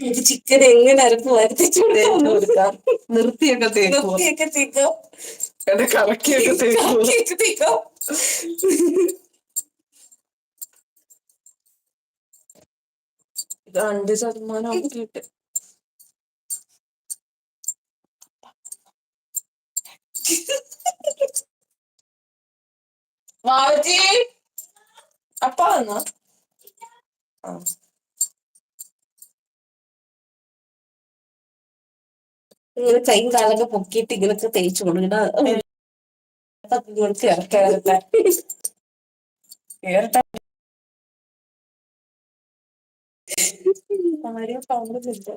Chicken എങ്ങനെ അരപ്പ് വരുത്തിച്ചു തേച്ച് കൊടുക്കാം? നിർത്തിയൊക്കെ തേക്കും നിർത്തിയൊക്കെ തീക്കോ. കറക്കിയൊക്കെ തേക്കും. രണ്ട് ശതമാനം ആക്കിയിട്ട്. അപ്പ വന്നോ? ആ. ഇങ്ങനെ കൈയും കാലൊക്കെ പൊക്കിയിട്ട് ഇങ്ങനൊക്കെ തേച്ചു കൊടുക്കണം ഇങ്ങോട്ട് കാണുന്നില്ല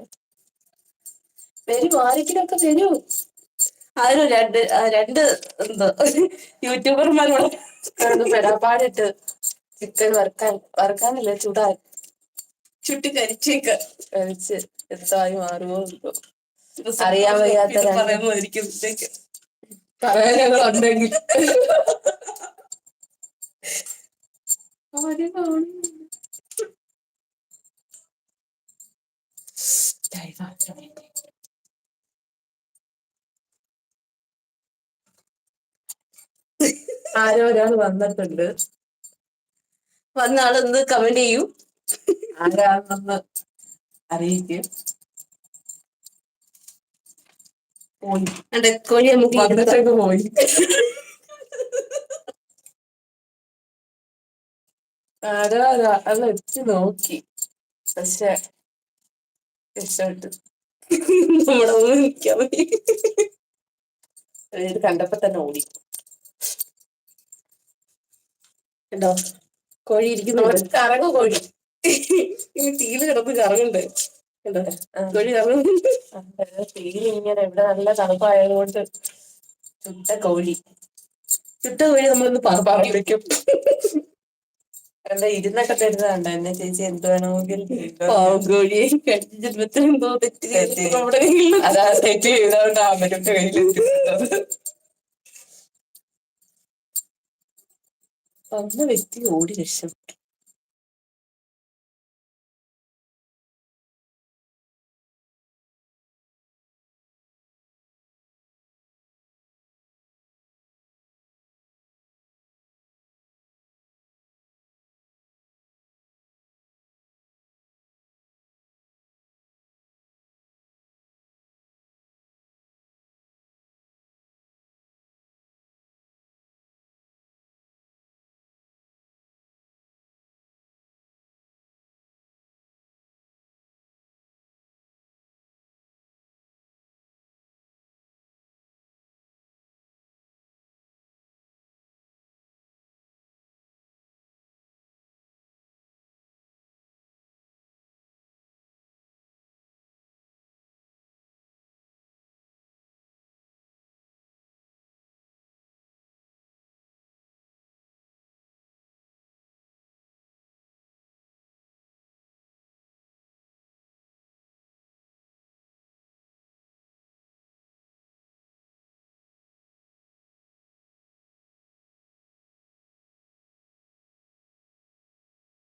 വരൂ ആരെങ്കിലൊക്കെ വരൂ. അതിന് രണ്ട് രണ്ട് എന്തോ യൂട്യൂബർമാരോട് പെടാപ്പാടിട്ട് ചിക്കൻ വറുക്കാൻ വറുക്കാനില്ല ചൂടാ ചുട്ടി കരിച്ചേക്ക. കരിച്ച് എന്തായി മാറുമോ എന്തോ. അറിയാൻ വയ്യാത്ത രണ്ട് പറയുമ്പോയിരിക്കും പറയാൻ കാണുന്നില്ല. ആരോ ഒരാൾ വന്നിട്ടുണ്ട്. വന്ന ആളൊന്ന് കമന്റ് ചെയ്യൂ. ആരാണെന്ന് അറിയിക്കും. പോയി. അതെ കോഴി നമുക്ക് പോയി. ആരോ നോക്കി. പക്ഷെ രക്ഷപ്പെട്ടു നമ്മുടെ മുമ്പിൽ നിൽക്കാൻ ഇത് കണ്ടപ്പോ തന്നെ ഓടി. കണ്ടോ? കോഴി ഇരിക്കുന്നു കറങ്ങു കോഴി. ഇനി തീൽ കിടന്ന് കറങ്ങണ്ടേ? ഇങ്ങനെ ഇവിടെ നല്ല തണുപ്പായതുകൊണ്ട് ചുട്ട കോഴി ചുട്ട കോഴി നമ്മളൊന്ന് പറപ്പിക്കും ഇരുന്നൊക്കെ തരുന്നതാണ്ട എന്നെ ചേച്ചി എന്ത് വേണമെങ്കിൽ കോഴിയെ കഴിഞ്ഞ ജന്മത്തിൽ എന്തോ തെറ്റ് അതാ തെറ്റ് ചെയ്തോണ്ട് അവരുടെ കയ്യിൽ വന്ന വ്യക്തി ഓടി രക്ഷപ്പെട്ടു.